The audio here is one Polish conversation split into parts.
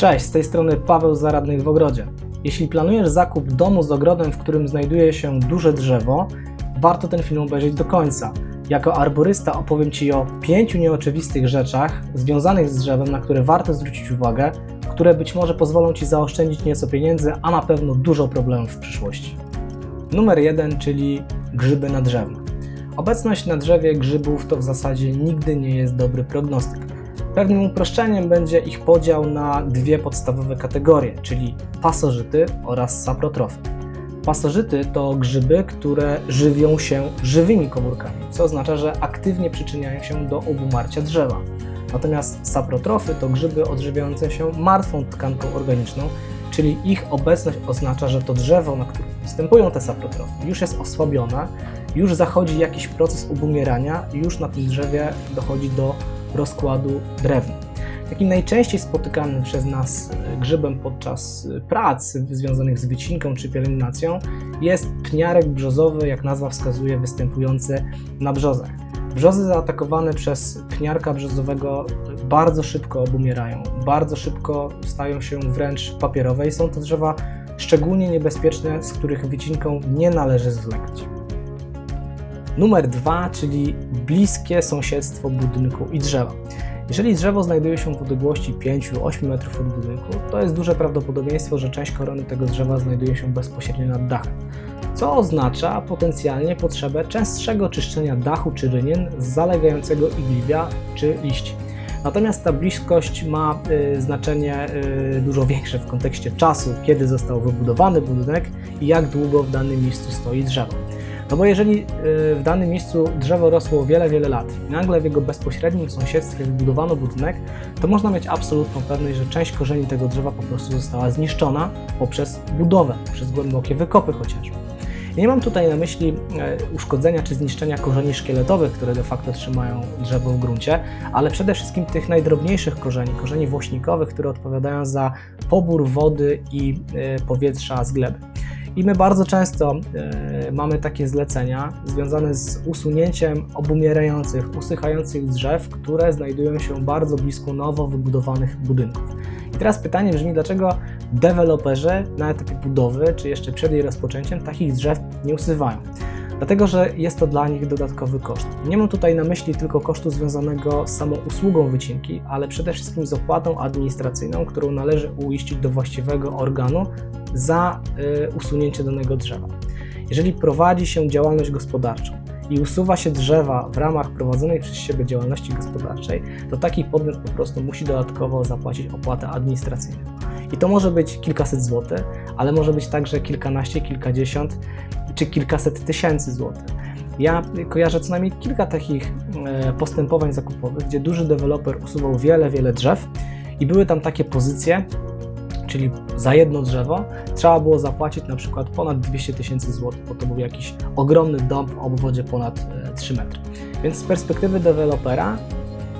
Cześć, z tej strony Paweł z Zaradnych w Ogrodzie. Jeśli planujesz zakup domu z ogrodem, w którym znajduje się duże drzewo, warto ten film obejrzeć do końca. Jako arborysta opowiem Ci o pięciu nieoczywistych rzeczach związanych z drzewem, na które warto zwrócić uwagę, które być może pozwolą Ci zaoszczędzić nieco pieniędzy, a na pewno dużo problemów w przyszłości. Numer jeden, czyli grzyby na drzewie. Obecność na drzewie grzybów to w zasadzie nigdy nie jest dobry prognostyk. Pewnym uproszczeniem będzie ich podział na dwie podstawowe kategorie, czyli pasożyty oraz saprotrofy. Pasożyty to grzyby, które żywią się żywymi komórkami, co oznacza, że aktywnie przyczyniają się do obumarcia drzewa. Natomiast saprotrofy to grzyby odżywiające się martwą tkanką organiczną, czyli ich obecność oznacza, że to drzewo, na którym występują te saprotrofy, już jest osłabione, już zachodzi jakiś proces obumierania już na tym drzewie dochodzi do rozkładu drewna. Takim najczęściej spotykanym przez nas e, grzybem podczas e, prac związanych z wycinką czy pielęgnacją jest pniarek brzozowy, jak nazwa wskazuje, występujący na brzozach. Brzozy zaatakowane przez pniarka brzozowego bardzo szybko obumierają, bardzo szybko stają się wręcz papierowe i są to drzewa szczególnie niebezpieczne, z których wycinką nie należy zwlekać. Numer dwa, czyli bliskie sąsiedztwo budynku i drzewa. Jeżeli drzewo znajduje się w odległości 5-8 metrów od budynku, to jest duże prawdopodobieństwo, że część korony tego drzewa znajduje się bezpośrednio nad dachem, co oznacza potencjalnie potrzebę częstszego czyszczenia dachu czy rynien z zalegającego igliwia czy liści. Natomiast ta bliskość ma y, znaczenie y, dużo większe w kontekście czasu, kiedy został wybudowany budynek i jak długo w danym miejscu stoi drzewo. No bo jeżeli y, w danym miejscu drzewo rosło wiele, wiele lat i nagle w jego bezpośrednim sąsiedztwie wybudowano budynek, to można mieć absolutną pewność, że część korzeni tego drzewa po prostu została zniszczona poprzez budowę, przez głębokie wykopy chociażby. Nie mam tutaj na myśli e, uszkodzenia czy zniszczenia korzeni szkieletowych, które de facto trzymają drzewo w gruncie, ale przede wszystkim tych najdrobniejszych korzeni, korzeni włośnikowych, które odpowiadają za pobór wody i e, powietrza z gleby. I my bardzo często e, mamy takie zlecenia związane z usunięciem obumierających, usychających drzew, które znajdują się bardzo blisko nowo wybudowanych budynków. I teraz pytanie brzmi, dlaczego deweloperzy na etapie budowy, czy jeszcze przed jej rozpoczęciem, takich drzew nie usuwają? Dlatego, że jest to dla nich dodatkowy koszt. Nie mam tutaj na myśli tylko kosztu związanego z samą usługą wycinki, ale przede wszystkim z opłatą administracyjną, którą należy uiścić do właściwego organu za y, usunięcie danego drzewa. Jeżeli prowadzi się działalność gospodarczą i usuwa się drzewa w ramach prowadzonej przez siebie działalności gospodarczej, to taki podmiot po prostu musi dodatkowo zapłacić opłatę administracyjną. I to może być kilkaset złotych, ale może być także kilkanaście, kilkadziesiąt czy kilkaset tysięcy złotych. Ja kojarzę co najmniej kilka takich e, postępowań zakupowych, gdzie duży deweloper usuwał wiele, wiele drzew i były tam takie pozycje, czyli za jedno drzewo trzeba było zapłacić na przykład ponad 200 tysięcy złotych, bo to był jakiś ogromny dom o obwodzie ponad 3 metry. Więc z perspektywy dewelopera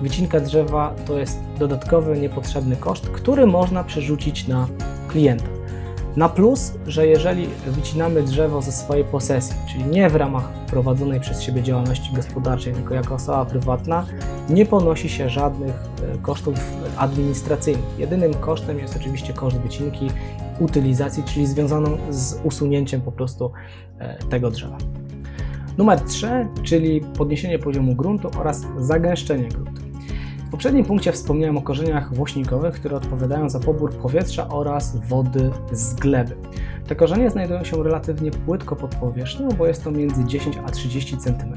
wycinka drzewa to jest dodatkowy, niepotrzebny koszt, który można przerzucić na klienta. Na plus, że jeżeli wycinamy drzewo ze swojej posesji, czyli nie w ramach prowadzonej przez siebie działalności gospodarczej, tylko jako osoba prywatna, nie ponosi się żadnych e, kosztów administracyjnych. Jedynym kosztem jest oczywiście koszt wycinki, utylizacji, czyli związaną z usunięciem po prostu e, tego drzewa. Numer 3, czyli podniesienie poziomu gruntu oraz zagęszczenie gruntu. W poprzednim punkcie wspomniałem o korzeniach włośnikowych, które odpowiadają za pobór powietrza oraz wody z gleby. Te korzenie znajdują się relatywnie płytko pod powierzchnią, bo jest to między 10 a 30 cm.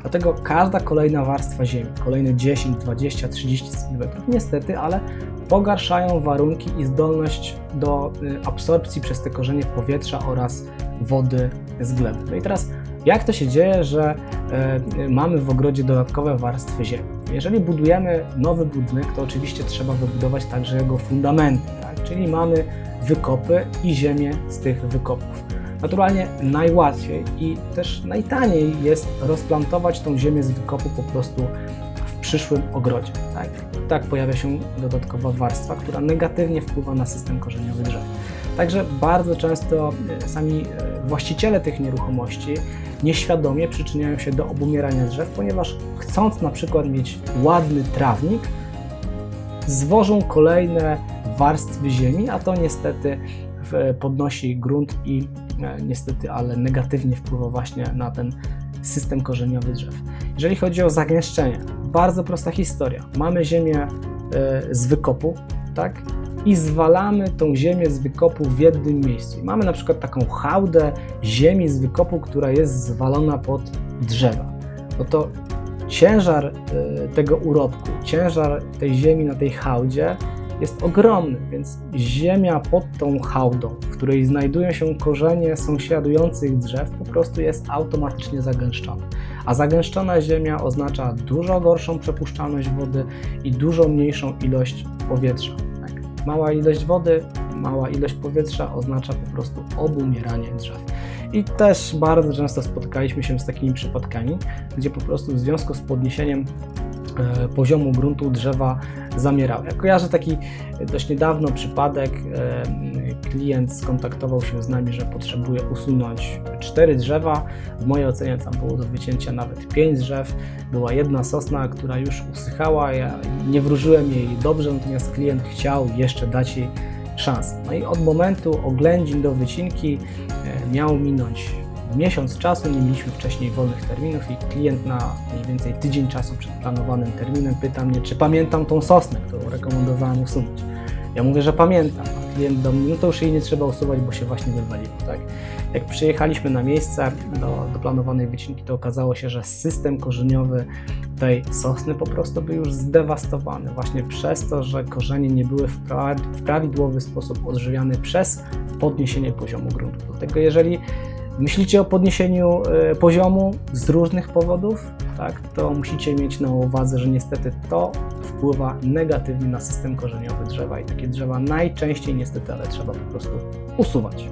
Dlatego każda kolejna warstwa ziemi, kolejne 10, 20, 30 cm, niestety, ale pogarszają warunki i zdolność do y, absorpcji przez te korzenie powietrza oraz wody z gleby. No i teraz jak to się dzieje, że y, mamy w ogrodzie dodatkowe warstwy ziemi? Jeżeli budujemy nowy budynek, to oczywiście trzeba wybudować także jego fundamenty, tak? czyli mamy wykopy i ziemię z tych wykopów. Naturalnie najłatwiej i też najtaniej jest rozplantować tą ziemię z wykopu po prostu w przyszłym ogrodzie. Tak, tak pojawia się dodatkowa warstwa, która negatywnie wpływa na system korzeniowy drzew. Także bardzo często e, sami e, właściciele tych nieruchomości nieświadomie przyczyniają się do obumierania drzew, ponieważ chcąc na przykład mieć ładny trawnik, zwożą kolejne warstwy ziemi, a to niestety podnosi grunt i e, niestety, ale negatywnie wpływa właśnie na ten system korzeniowy drzew. Jeżeli chodzi o zagęszczenie, bardzo prosta historia. Mamy ziemię z wykopu, tak? I zwalamy tą ziemię z wykopu w jednym miejscu. Mamy na przykład taką hałdę ziemi z wykopu, która jest zwalona pod drzewa. No to ciężar e, tego urobku, ciężar tej ziemi na tej hałdzie jest ogromny, więc ziemia pod tą hałdą, w której znajdują się korzenie sąsiadujących drzew, po prostu jest automatycznie zagęszczona. A zagęszczona ziemia oznacza dużo gorszą przepuszczalność wody i dużo mniejszą ilość powietrza. Mała ilość wody, mała ilość powietrza oznacza po prostu obumieranie drzew. I też bardzo często spotykaliśmy się z takimi przypadkami, gdzie po prostu w związku z podniesieniem e, poziomu gruntu drzewa zamierały. Ja kojarzę taki dość niedawno przypadek. Klient skontaktował się z nami, że potrzebuje usunąć cztery drzewa. W mojej ocenie tam było do wycięcia nawet pięć drzew. Była jedna sosna, która już usychała. Ja nie wróżyłem jej dobrze, natomiast klient chciał jeszcze dać jej szansę. No i od momentu oględzin do wycinki e, miał minąć miesiąc czasu, nie mieliśmy wcześniej wolnych terminów i klient na mniej więcej tydzień czasu przed planowanym terminem pyta mnie, czy pamiętam tą sosnę, którą rekomendowałem usunąć. Ja mówię, że pamiętam, klient do mnie, no to już jej nie trzeba usuwać, bo się właśnie wywaliło, tak? Jak przyjechaliśmy na miejsce do, do planowanej wycinki, to okazało się, że system korzeniowy tej sosny po prostu był już zdewastowany właśnie przez to, że korzenie nie były w, pra- w prawidłowy sposób odżywiane przez podniesienie poziomu gruntu. Dlatego jeżeli myślicie o podniesieniu e, poziomu z różnych powodów, tak, to musicie mieć na uwadze, że niestety to wpływa negatywnie na system korzeniowy drzewa i takie drzewa najczęściej niestety, ale trzeba po prostu usuwać.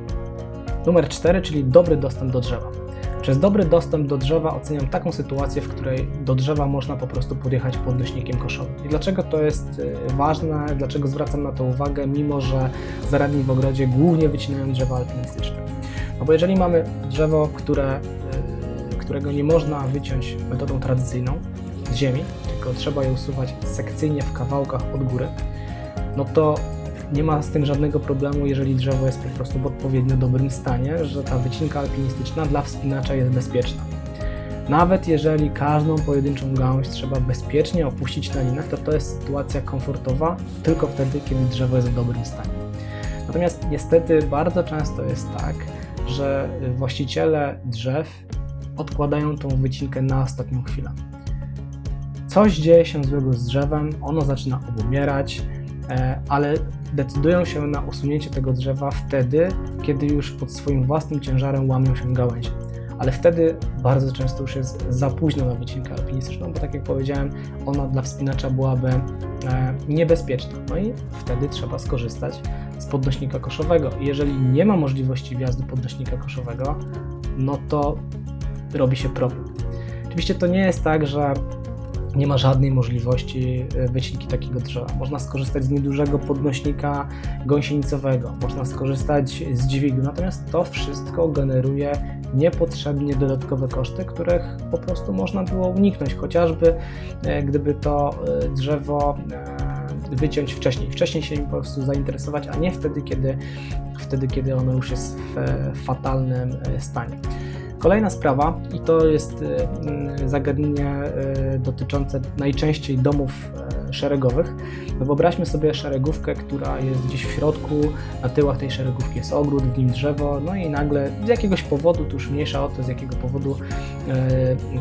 Numer 4, czyli dobry dostęp do drzewa. Przez dobry dostęp do drzewa oceniam taką sytuację, w której do drzewa można po prostu podjechać podnośnikiem koszowym. I dlaczego to jest y, ważne, dlaczego zwracam na to uwagę, mimo że zaradni w ogrodzie głównie wycinają drzewa alpinistyczne? No bo jeżeli mamy drzewo, które, y, którego nie można wyciąć metodą tradycyjną z ziemi, tylko trzeba je usuwać sekcyjnie w kawałkach od góry, no to nie ma z tym żadnego problemu, jeżeli drzewo jest po prostu w odpowiednio dobrym stanie, że ta wycinka alpinistyczna dla wspinacza jest bezpieczna. Nawet jeżeli każdą pojedynczą gałąź trzeba bezpiecznie opuścić na linach, to to jest sytuacja komfortowa tylko wtedy, kiedy drzewo jest w dobrym stanie. Natomiast niestety bardzo często jest tak, że właściciele drzew odkładają tą wycinkę na ostatnią chwilę. Coś dzieje się złego z drzewem, ono zaczyna obumierać, e, ale decydują się na usunięcie tego drzewa wtedy, kiedy już pod swoim własnym ciężarem łamią się gałęzie. Ale wtedy bardzo często już jest za późno na wycinkę alpinistyczną, bo tak jak powiedziałem, ona dla wspinacza byłaby e, niebezpieczna. No i wtedy trzeba skorzystać z podnośnika koszowego. Jeżeli nie ma możliwości wjazdu podnośnika koszowego, no to robi się problem. Oczywiście to nie jest tak, że nie ma żadnej możliwości e, wycinki takiego drzewa. Można skorzystać z niedużego podnośnika gąsienicowego, można skorzystać z dźwigu, natomiast to wszystko generuje niepotrzebnie dodatkowe koszty, których po prostu można było uniknąć, chociażby e, gdyby to e, drzewo wyciąć wcześniej, wcześniej się nim po prostu zainteresować, a nie wtedy, kiedy, wtedy, kiedy ono już jest w e, fatalnym e, stanie. Kolejna sprawa, i to jest e, mm, zagadnienie dotyczące najczęściej domów szeregowych. No Wyobraźmy sobie szeregówkę, która jest gdzieś w środku, na tyłach tej szeregówki jest ogród, w nim drzewo, no i nagle z jakiegoś powodu, tu już mniejsza o to, z jakiego powodu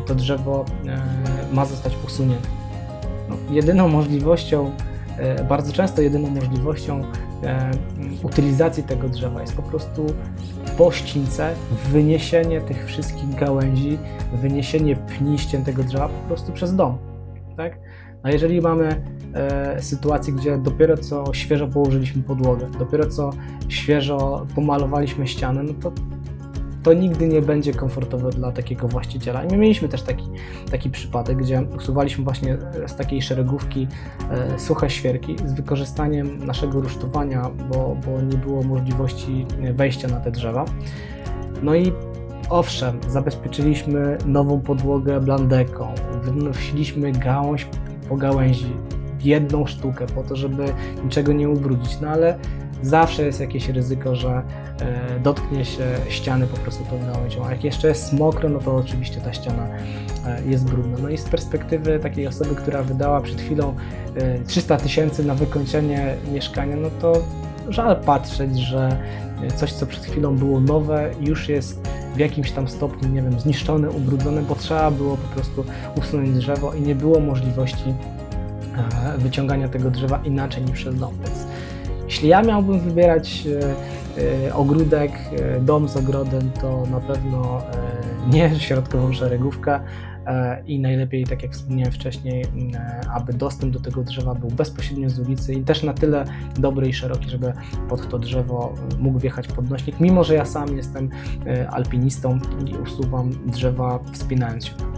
to drzewo ma zostać usunięte. No, jedyną możliwością, bardzo często jedyną możliwością e, utylizacji tego drzewa jest po prostu po ścince wyniesienie tych wszystkich gałęzi, wyniesienie pni ściętego drzewa po prostu przez dom. Tak? A jeżeli mamy e, sytuację, gdzie dopiero co świeżo położyliśmy podłogę, dopiero co świeżo pomalowaliśmy ścianę, no to to nigdy nie będzie komfortowe dla takiego właściciela. I my mieliśmy też taki, taki przypadek, gdzie usuwaliśmy właśnie z takiej szeregówki e, suche świerki z wykorzystaniem naszego rusztowania, bo, bo nie było możliwości wejścia na te drzewa. No i owszem, zabezpieczyliśmy nową podłogę blandeką, wnosiliśmy gałąź po gałęzi, jedną sztukę po to, żeby niczego nie ubrudzić, no ale zawsze jest jakieś ryzyko, że e, dotknie się ściany po prostu tą gałęzią, a jak jeszcze jest mokro, no to oczywiście ta ściana e, jest brudna. No i z perspektywy takiej osoby, która wydała przed chwilą e, 300 tysięcy na wykończenie mieszkania, no to żal patrzeć, że coś, co przed chwilą było nowe, już jest w jakimś tam stopniu, nie wiem, zniszczone, ubrudzone, bo trzeba było po prostu usunąć drzewo i nie było możliwości e, wyciągania tego drzewa inaczej niż przez dom. Jeśli ja miałbym wybierać e, e, ogródek, e, dom z ogrodem, to na pewno nie środkową szeregówkę i najlepiej, tak jak wspomniałem wcześniej, aby dostęp do tego drzewa był bezpośrednio z ulicy i też na tyle dobry i szeroki, żeby pod to drzewo mógł wjechać podnośnik, mimo że ja sam jestem alpinistą i usuwam drzewa wspinając się.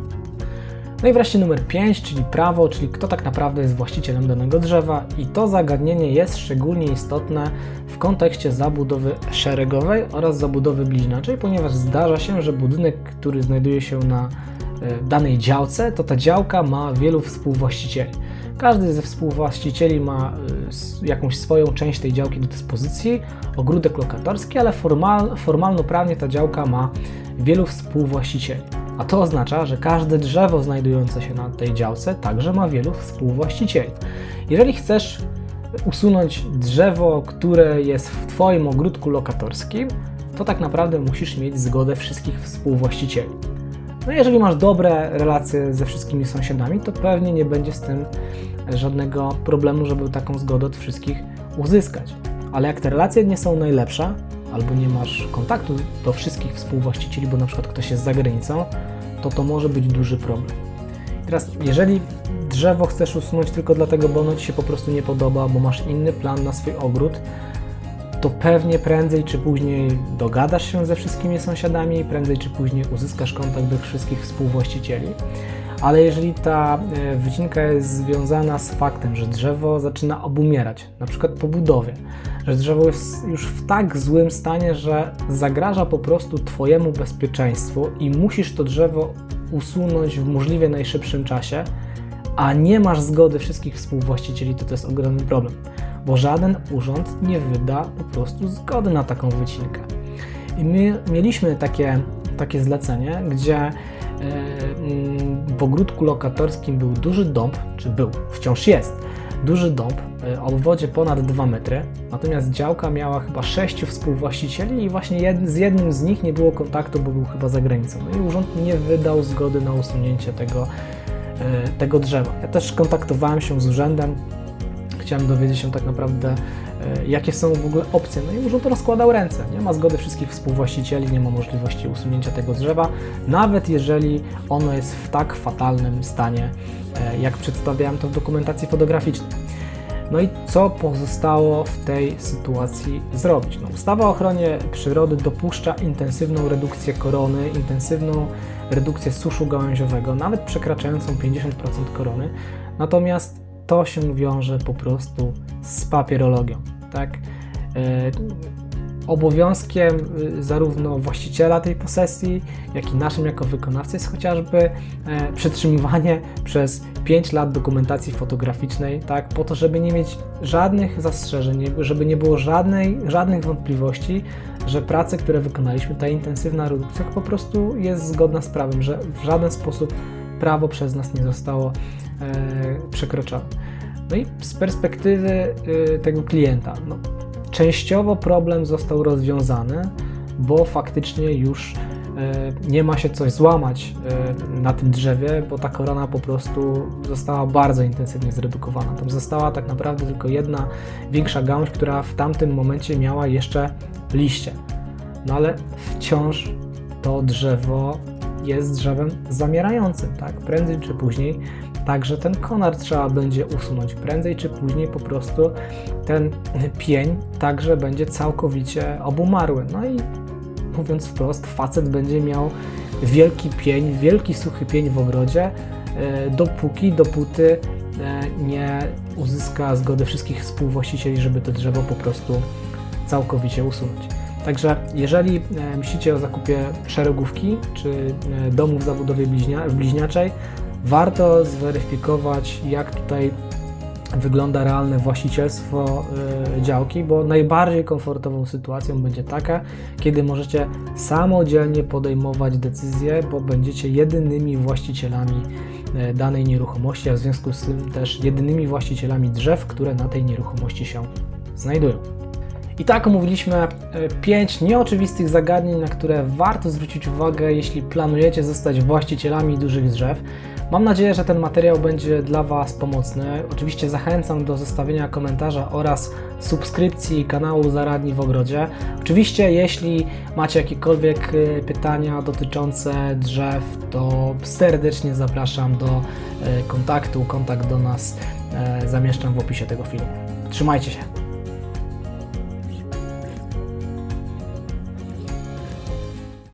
No i wreszcie numer 5, czyli prawo, czyli kto tak naprawdę jest właścicielem danego drzewa i to zagadnienie jest szczególnie istotne w kontekście zabudowy szeregowej oraz zabudowy bliźniaczej, ponieważ zdarza się, że budynek, który znajduje się na e, danej działce, to ta działka ma wielu współwłaścicieli. Każdy ze współwłaścicieli ma e, jakąś swoją część tej działki do dyspozycji, ogródek lokatorski, ale formal, formalno-prawnie ta działka ma wielu współwłaścicieli. A to oznacza, że każde drzewo znajdujące się na tej działce także ma wielu współwłaścicieli. Jeżeli chcesz usunąć drzewo, które jest w Twoim ogródku lokatorskim, to tak naprawdę musisz mieć zgodę wszystkich współwłaścicieli. No jeżeli masz dobre relacje ze wszystkimi sąsiadami, to pewnie nie będzie z tym żadnego problemu, żeby taką zgodę od wszystkich uzyskać. Ale jak te relacje nie są najlepsze, albo nie masz kontaktu do wszystkich współwłaścicieli, bo na przykład ktoś jest za granicą, to to może być duży problem. Teraz, jeżeli drzewo chcesz usunąć tylko dlatego, bo ono Ci się po prostu nie podoba, bo masz inny plan na swój ogród, to pewnie prędzej czy później dogadasz się ze wszystkimi sąsiadami, prędzej czy później uzyskasz kontakt do wszystkich współwłaścicieli. Ale jeżeli ta e, wycinka jest związana z faktem, że drzewo zaczyna obumierać, na przykład po budowie, że drzewo jest już w tak złym stanie, że zagraża po prostu Twojemu bezpieczeństwu i musisz to drzewo usunąć w możliwie najszybszym czasie, a nie masz zgody wszystkich współwłaścicieli, to to jest ogromny problem, bo żaden urząd nie wyda po prostu zgody na taką wycinkę. I my mieliśmy takie, takie zlecenie, gdzie w ogródku lokatorskim był duży dąb, czy był, wciąż jest, duży dąb e, o obwodzie ponad 2 metry, natomiast działka miała chyba 6 współwłaścicieli i właśnie jed, z jednym z nich nie było kontaktu, bo był chyba za granicą. No i urząd nie wydał zgody na usunięcie tego, e, tego drzewa. Ja też kontaktowałem się z urzędem, chciałem dowiedzieć się tak naprawdę, jakie są w ogóle opcje. No i urząd rozkładał ręce. Nie ma zgody wszystkich współwłaścicieli, nie ma możliwości usunięcia tego drzewa, nawet jeżeli ono jest w tak fatalnym stanie, e, jak przedstawiałem to w dokumentacji fotograficznej. No i co pozostało w tej sytuacji zrobić? No, ustawa o ochronie przyrody dopuszcza intensywną redukcję korony, intensywną redukcję suszu gałęziowego, nawet przekraczającą 50% korony. Natomiast to się wiąże po prostu z papierologią, tak? E, Obowiązkiem y, zarówno właściciela tej posesji, jak i naszym jako wykonawcy jest chociażby e, przetrzymywanie przez 5 lat dokumentacji fotograficznej, tak, po to, żeby nie mieć żadnych zastrzeżeń, żeby nie było żadnej, żadnych wątpliwości, że prace, które wykonaliśmy, ta intensywna redukcja po prostu jest zgodna z prawem, że w żaden sposób prawo przez nas nie zostało e, przekroczone. No i z perspektywy y, tego klienta, no, częściowo problem został rozwiązany, bo faktycznie już e, nie ma się coś złamać e, na tym drzewie, bo ta korona po prostu została bardzo intensywnie zredukowana. Tam została tak naprawdę tylko jedna większa gałąź, która w tamtym momencie miała jeszcze liście. No ale wciąż to drzewo jest drzewem zamierającym, tak? Prędzej czy później także ten konar trzeba będzie usunąć. Prędzej czy później po prostu ten pień także będzie całkowicie obumarły. No i mówiąc wprost, facet będzie miał wielki pień, wielki suchy pień w ogrodzie, e, dopóki, dopóty e, nie uzyska zgody wszystkich współwłaścicieli, żeby to drzewo po prostu całkowicie usunąć. Także jeżeli e, myślicie o zakupie szeregówki czy e, domu w zabudowie bliźnia, bliźniaczej, warto zweryfikować, jak tutaj wygląda realne właścicielstwo y, działki, bo najbardziej komfortową sytuacją będzie taka, kiedy możecie samodzielnie podejmować decyzje, bo będziecie jedynymi właścicielami y, danej nieruchomości, a w związku z tym też jedynymi właścicielami drzew, które na tej nieruchomości się znajdują. I tak omówiliśmy 5 nieoczywistych zagadnień, na które warto zwrócić uwagę, jeśli planujecie zostać właścicielami dużych drzew. Mam nadzieję, że ten materiał będzie dla Was pomocny. Oczywiście zachęcam do zostawienia komentarza oraz subskrypcji kanału Zaradni w Ogrodzie. Oczywiście, jeśli macie jakiekolwiek y, pytania dotyczące drzew, to serdecznie zapraszam do y, kontaktu. Kontakt do nas zamieszczam w opisie tego filmu. Trzymajcie się.